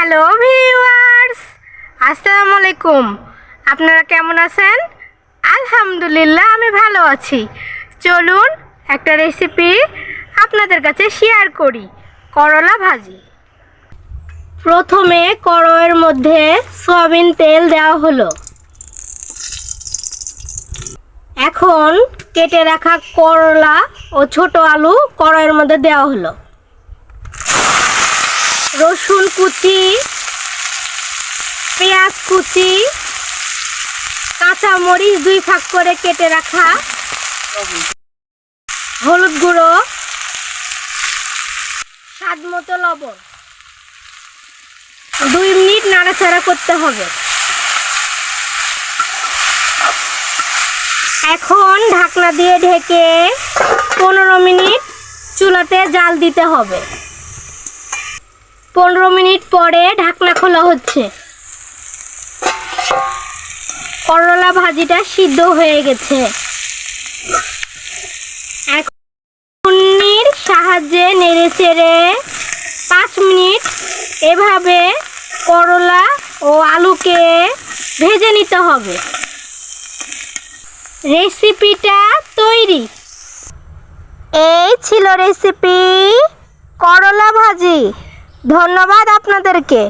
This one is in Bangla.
হ্যালো ভিউয়ার্স আসসালামু আলাইকুম আপনারা কেমন আছেন? আলহামদুলিল্লাহ, আমি ভালো আছি। চলুন একটা রেসিপি আপনাদের কাছে শেয়ার করি। করলা ভাজি। প্রথমে করয়ের মধ্যে সয়াবিন তেল দেওয়া হলো। এখন কেটে রাখা করলা ও ছোট আলু করয়ের মধ্যে দেওয়া হলো। রসুন কুচি, পেঁয়াজ কুচি কাঁচা মরিচ দুই ভাগ করে কেটে রাখা। হলুদ গুঁড়ো, স্বাদ মতো লবণ। দুই মিনিট নাড়াচাড়া করতে হবে। এখন ঢাকনা দিয়ে ঢেকে পনেরো মিনিট চুলাতে জাল দিতে হবে। পনেরো মিনিট পরে ঢাকনা খোলা হচ্ছে। করলা ভাজিটা সিদ্ধ হয়ে গেছে। সাহায্যে নেড়ে চেড়ে পাঁচ মিনিট এভাবে করলা ও আলুকে ভেজে নিতে হবে। রেসিপিটা তৈরি। এই ছিল রেসিপি করলা ভাজি। ধন্যবাদ আপনাদেরকে